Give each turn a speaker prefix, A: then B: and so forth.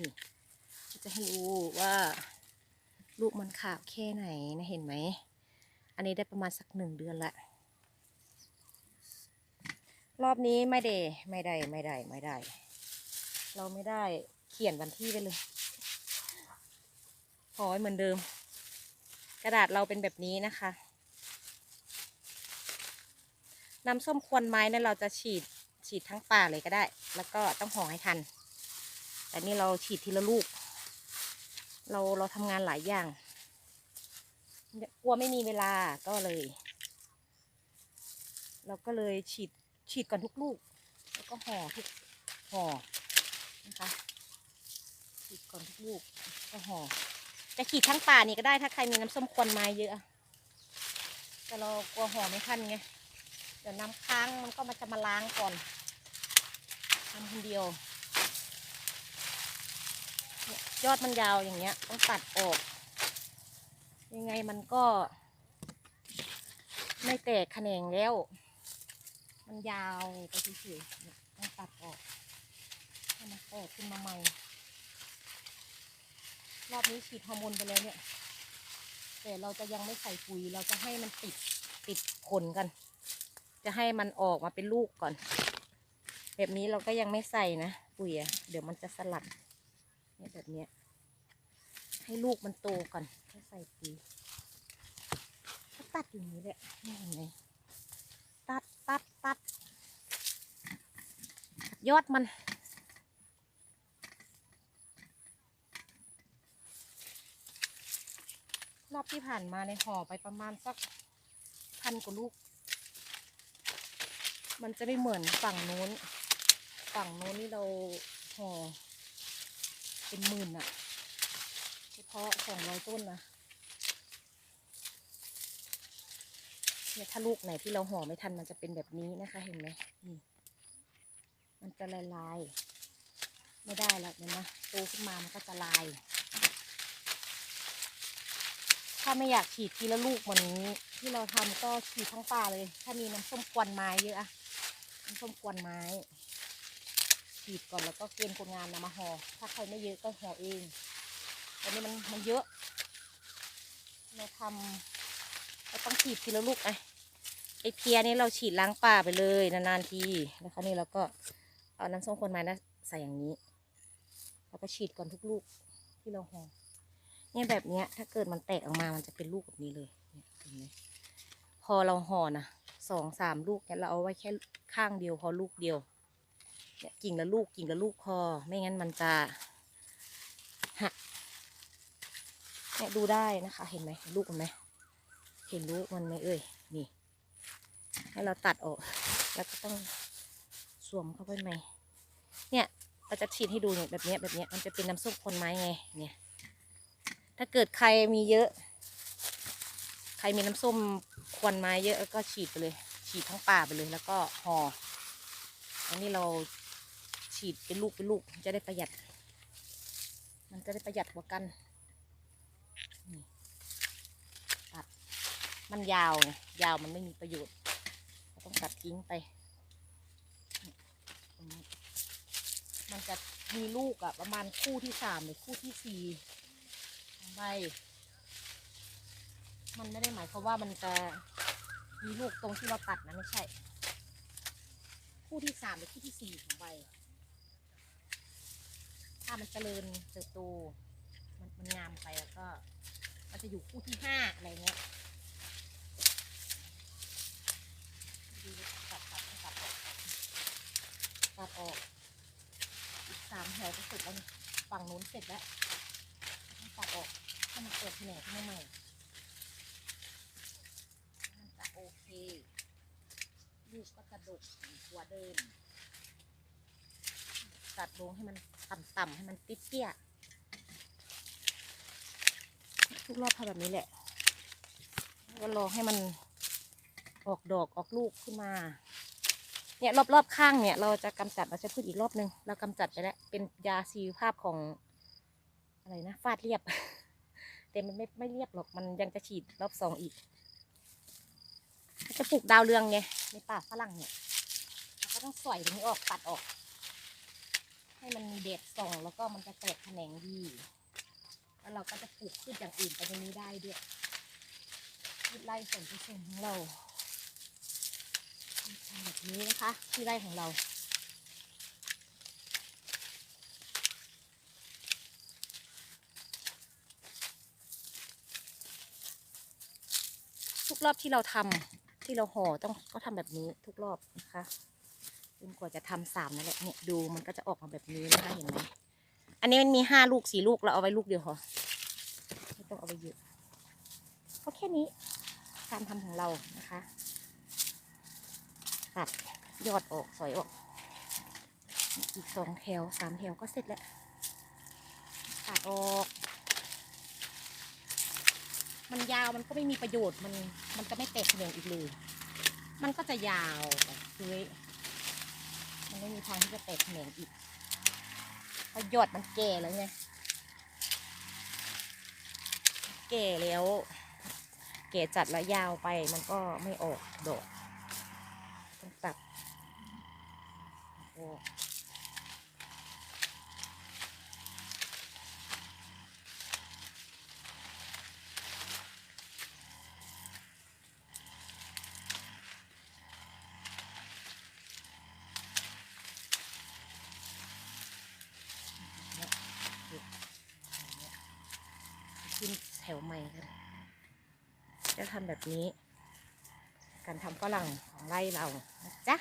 A: นี่จะให้รู้ว่า ลูกมันขาบแค่ไหนนะเห็นไหม อันนี้ได้ประมาณสักหนึ่งเดือนละรอบนี้ไม่ได้ไม่ได้ไม่ได้ไม่ได้ เราไม่ได้เขียนวันที่ไปเลยขอให้เหมือนเดิม กระดาษเราเป็นแบบนี้นะคะน้ำส้มควนไม้เนี่ยเราจะฉีดฉีดทั้งป่าเลยก็ได้ แล้วก็ต้องห่อให้ทัน แต่นี่เราฉีดทีละลูก เราเราทำงานหลายอย่าง กลัวไม่มีเวลาก็เลย เราก็เลยฉีดฉีดก่อนทุกลูก แล้วก็ห่อทุกห่อนะคะฉีดก่อนทุกลูกก็ห่อจะฉีดทั้งป่านี่ก็ได้ถ้าใครมีน้ำส้มควนไม้เยอะแต่เรากลัวห่อไม่ทันไงเดี๋ยวน้ำค้างมันก็มาจะมาล้างก่อนทำคนเดียว ยอดมันยาวอย่างเงี้ยต้องตัดออก ยังไงมันก็ ไม่แตกแขนงแล้ว มันยาวไปเฉยๆเนี่ต้องตัดออกให้มันแตกขึ้นมาใหม่ รอบนี้ฉีดฮอร์โมนไปแล้วเนี่ย แต่เราจะยังไม่ใส่ปุ๋ยเราจะให้มันติดติดผลกัน จะให้มันออกมาเป็นลูกก่อน แบบนี้เราก็ยังไม่ใส่นะปุ๋ยอะเดี๋ยวมันจะสลัด เนี่ยแบบเนี้ยให้ลูกมันโตก่อนค่อยใส่ปุ๋ยตัดอย่างนี้แหละนี่เห็นไหมตัดตัดตัดตัดยอดมันรอบที่ผ่านมาในห่อไปประมาณสักพันกว่าลูก มันจะไม่เหมือนฝั่งนู้น ฝั่งนู้นนี่เราห่อ เป็นหมื่นอะเฉพาะสองร้อยต้นนะเนี่ยถ้าลูกไหนที่เราห่อไม่ทันมันจะเป็นแบบนี้นะคะ เห็นไหมนี่มันจะละลาย ไม่ได้แล้วเนี่ยนะโตขึ้นมามันก็จะลาย ถ้าไม่อยากฉีดทีละลูกเหมือนที่เราทำก็ฉีดทั้งป่าเลย ถ้ามีน้ำส้มควันไม้เยอะอะน้ำส้มควันไม้ ฉีดก่อนแล้วก็เกณฑ์คนงานนะมาห่อถ้าใครไม่เยอะก็ห่อเองแต่นี่มันมันเยอะเราทำเราต้องฉีดทีละลูกไอไอเพียนี่เราฉีดล้างป่าไปเลยนานๆทีแล้วคราวนี้เราก็เอาน้ำส้มคนไม้นะใส่อย่างนี้แล้วก็ฉีดก่อนทุกลูกที่เราห่อเนี่ยแบบเนี้ย ถ้าเกิดมันแตกออกมามันจะเป็นลูกแบบนี้เลยเนี่ยเห็นไหมพอเราห่อนะสองสามลูกเนี่ยเราเอาไว้แค่ข้างเดียวพอลูกเดียว เนี่ยกิ่งละลูกกิ่งละลูกพอ ไม่งั้นมันจะหักเนี่ยดูได้นะคะ เห็นไหมลูกมันไหมเห็นลูกมันไหมเอ่ยนี่ ให้เราตัดออก แล้วก็ต้องสวมเข้าไปใหม่เนี่ยเราจะฉีดให้ดูเนี่ยแบบนี้แบบนี้มันจะเป็นน้ำส้มคนไม้ไงเนี่ย ถ้าเกิดใครมีเยอะ ใครมีน้ำส้มควนไม้เยอะก็ฉีดไปเลย ฉีดทั้งป่าไปเลยแล้วก็ห่ออันนี้เรา ฉีดเป็นลูกเป็นลูกจะได้ประหยัด มันจะได้ประหยัดกว่ากันนี่ตัดมันยาวไงยาวมันไม่มีประโยชน์เราต้องตัดทิ้งไป มันจะมีลูกอะประมาณคู่ที่สามหรือคู่ที่สี่ใบมันไม่ได้หมายความว่ามันจะมีลูกตรงที่เราตัดนะไม่ใช่ คู่ที่สามหรือคู่ที่สี่ของใบ ถ้ามันเจริญเติบโต มันมันงามไปแล้วก็ มันจะอยู่คู่ที่ห้าอะไรเงี้ยดูตัดตัดตัดตัดตัดออกอีกสามแถวก็เสร็จแล้วฝั่งนู้นเสร็จแล้วตัดออกถ้ามันเกิดแผลขึ้นมาใหม่มันจะโอเคลูกก็จะดกกว่าเดิม ตัดลงให้มันต่ำๆให้มันติดเตี้ยทุกรอบทำแบบนี้แหละก็รอให้มันออกดอกออกลูกขึ้นมา เนี่ยรอบๆข้างเนี่ย เราจะกำจัดเราจะพูดอีกรอบนึง เรากำจัดไปแล้ว เป็นยาชีวภาพของอะไรนะฟาดเรียบ แต่มันไม่ไม่เรียบหรอก มันยังจะฉีดรอบสองอีก จะปลูกดาวเรืองไงในป่าฝรั่งเนี่ย เราก็ต้องสอยตรงนี้ออกตัดออก ให้มันมีเด็ดส่องแล้วก็มันจะแตกแขนงดี แล้วเราก็จะปลูกพืชอย่างอื่นไปในนี้ได้ด้วยพืชไร่ส่วนผสมของเราแบบนี้นะคะที่ไร่ของเราทุกรอบที่เราทำที่เราห่อต้องก็ทำแบบนี้ทุกรอบนะคะ จนกว่าจะทำสามนั่นแหละเนี่ยดูมันก็จะออกมาแบบนี้นะคะเห็นไหมอันนี้มันมีห้าลูกสี่ลูกเราเอาไว้ลูกเดียวพอไม่ต้องเอาไปเยอะก็แค่นี้การทำของเรานะคะตัดยอดออกสอยออก อีกสองแถวสามแถวก็เสร็จแล้วตัดออก มันยาวมันก็ไม่มีประโยชน์มันมันจะไม่แตกแขนงอีกเลย มันก็จะยาวไปเฮ้ย มันไม่มีทางที่จะแตกแขนงอีกเพราะยอดมันแก่แล้วไงแก่แล้ว แก่จัดแล้วยาวไปมันก็ไม่ออกดอกต้องตัดออกขึ้นแถวใหม่ กัน จะทำแบบนี้ การทำฝรั่งของไร่เรานะจ๊ะ